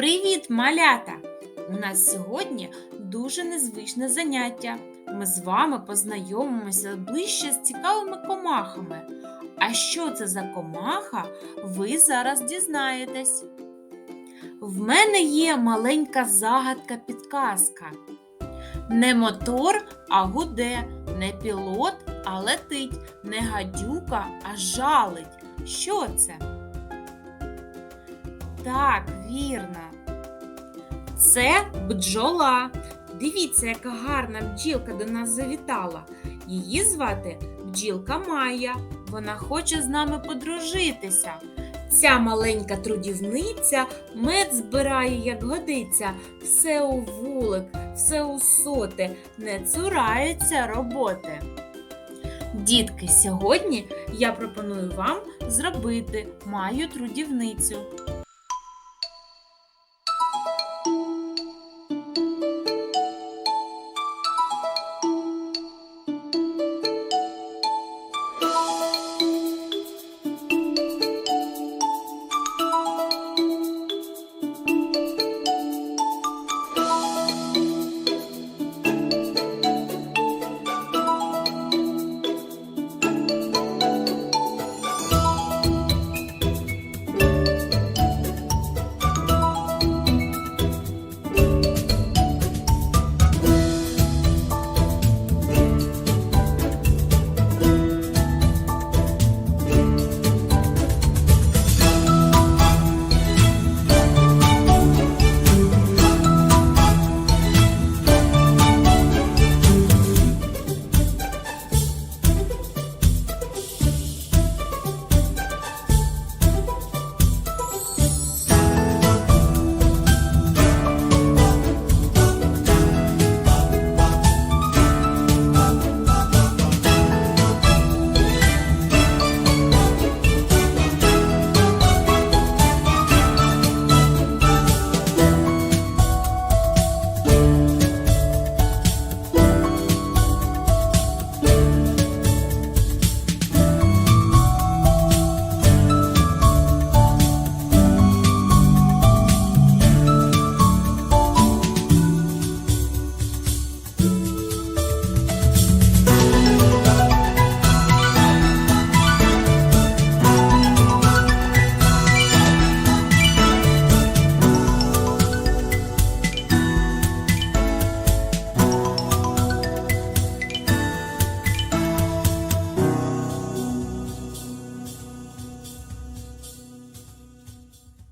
Привіт, малята! У нас сьогодні дуже незвичне заняття. Ми з вами познайомимося ближче з цікавими комахами. А що це за комаха, ви зараз дізнаєтесь. В мене є маленька загадка-підказка. Не мотор, а гуде, не пілот, а летить, не гадюка, а жалить. Що це? Так, вірно. Це бджола. Дивіться, яка гарна бджілка до нас завітала. Її звати бджілка Майя. Вона хоче з нами подружитися. Ця маленька трудівниця мед збирає, як годиться, все у вулик, все у соти, не цурається роботи. Дітки, сьогодні я пропоную вам зробити маю трудівницю.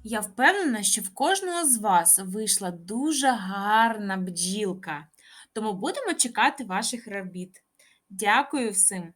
Я впевнена, що в кожного з вас вийшла дуже гарна бджілка. Тому будемо чекати ваших робіт. Дякую всім!